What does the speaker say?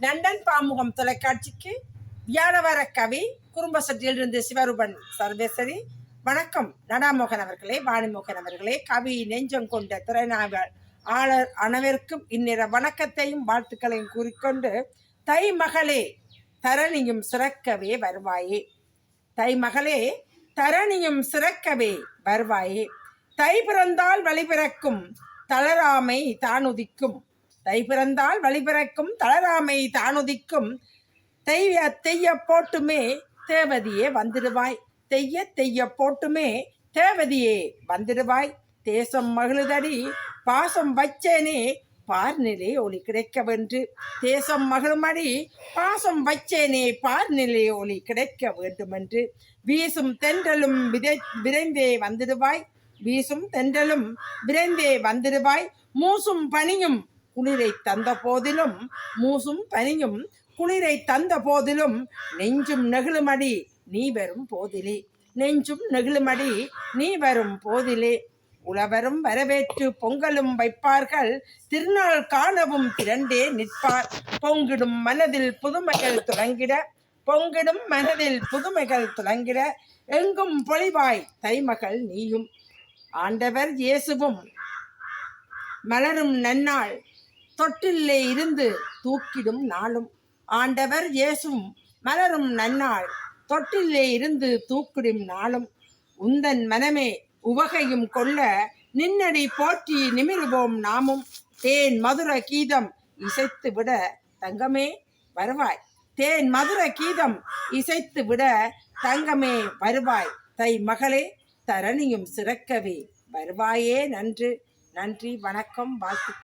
London Pamukam தொலைக்காட்சிக்கு வியாழவார கவி குறும்பசட்டியிலிருந்து சிவரூபன் சர்வேஸ்வரி. வணக்கம். நடாமோகன் அவர்களே வாணிமோகன் அவர்களே கவி நெஞ்சம் கொண்ட திறனாளர் ஆளர் அனைவருக்கும் இந்நிற வணக்கத்தையும் வாழ்த்துக்களையும் கூறிக்கொண்டு தை மகளே தரணியும் சிறக்கவே வருவாயே. தை மகளே தரணியும் சிறக்கவே வருவாயே. தை பிறந்தால் வழிபிறக்கும் தளராமை தானுதிக்கும். தை பிறந்தால் வழிபிறக்கும் தளராமை தானுதிக்கும். தெய்ய தெய்ய போட்டுமே தேவதியே வந்துடுவாய். தெய்ய தெய்ய போட்டுமே தேவதியே வந்துடுவாய். தேசம் மகிழுதடி பாசம் வச்சேனே பார்நிலை ஒளி கிடைக்க வென்று தேசம் மகிழுமடி பாசம் வச்சேனே பார்நிலை ஒளி கிடைக்க வேண்டுமென்று வீசும் தென்றலும் விதை விரைந்தே வந்துடுவாய். வீசும் தென்றலும் விரைந்தே வந்துடுவாய். மூசும் பனியும் குளிரை தந்த போதிலும் மூசும் பனியும் குளிரை தந்த போதிலும் நெஞ்சும் நெகிழுமடி நீ வரும் போதிலே. நெஞ்சும் நெகிழுமடி நீ வரும் போதிலே. உழவரும் வரவேற்று பொங்கலும் வைப்பார்கள் திருநாள் காணவும் திரண்டே நிற்பார். பொங்கிடும் மனதில் புதுமைகள் துலங்கிட பொங்கிடும் மனதில் புதுமைகள் துலங்கிட எங்கும் பொழிவாய் தைமகள் நீயும். ஆண்டவர் இயேசுவும் மலரும் நன்னாள் தொட்டிலே இருந்து தூக்கிடும் நாளும். ஆண்டவர் இயேசும் மலரும் நன்னாள். தொட்டிலே இருந்து தூக்கிடும் நாளும். உந்தன் மனமே உவகையும் கொள்ள நின்னடி போற்றி நிமிருவோம் நாமும். தேன் மதுர கீதம் இசைத்து விட தங்கமே வருவாய். தேன் மதுர கீதம் இசைத்து விட தங்கமே வருவாய். தை மகளே தரணியும் சிறக்கவே வருவாயே நன்று. நன்றி வணக்கம் வாழ்த்து